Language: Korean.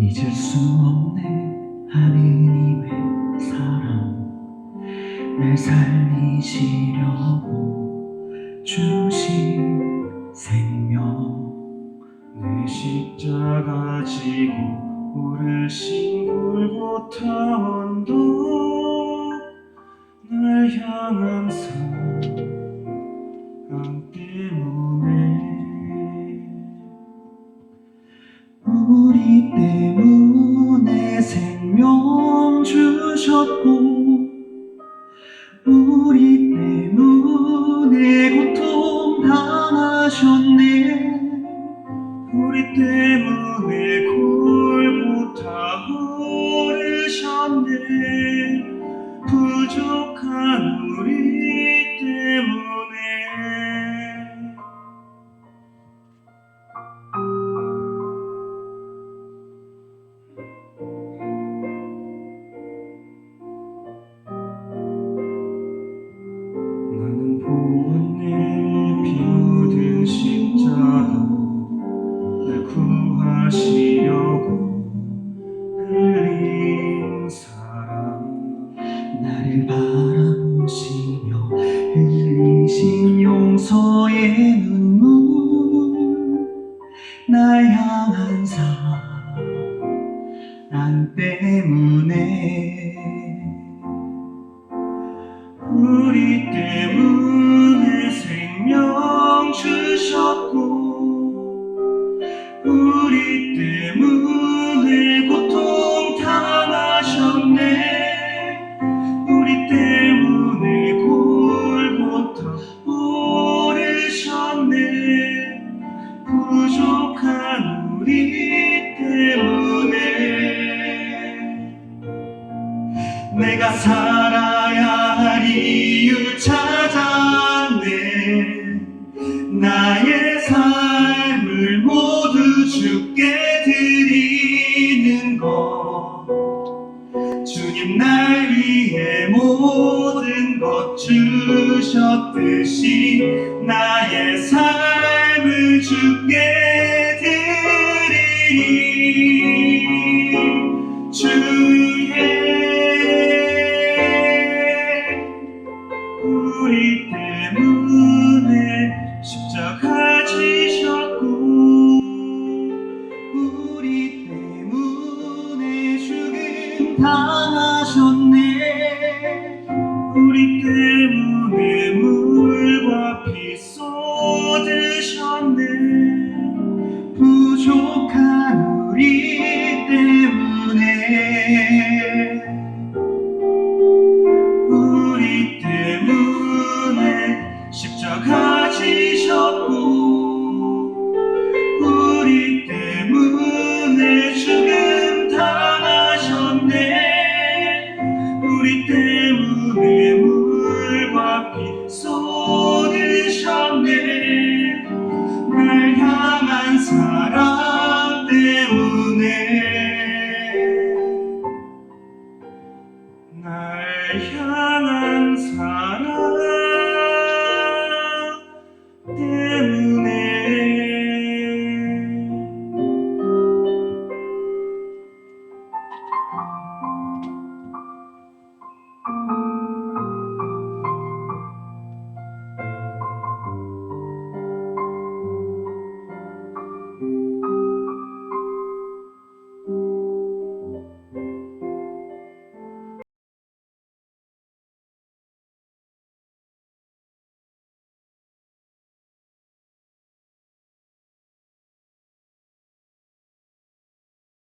잊을 수 없네. 하느님의 사랑. 날 살리시려고 주신 생명. 내 십자가 지고 오르신 골고타 언덕 날 향한 사랑 생명 주셨고 우리 때문에 고통 당하셨네. 우리 때문에 용서의 눈물 날 향한 사랑 때문에 우리 때문에 생명 주셨고 우리 때문에 삶을 모두 주께 드리는 것. 주님 날 위해 모든 것 주셨듯이 나의 삶을 주께 드리리 당하셨네. 우리 때문에 물과 피 쏟으셨네. 부족한 우리 때문에 주셨네. 날 향한 사랑 때문에. 날 향한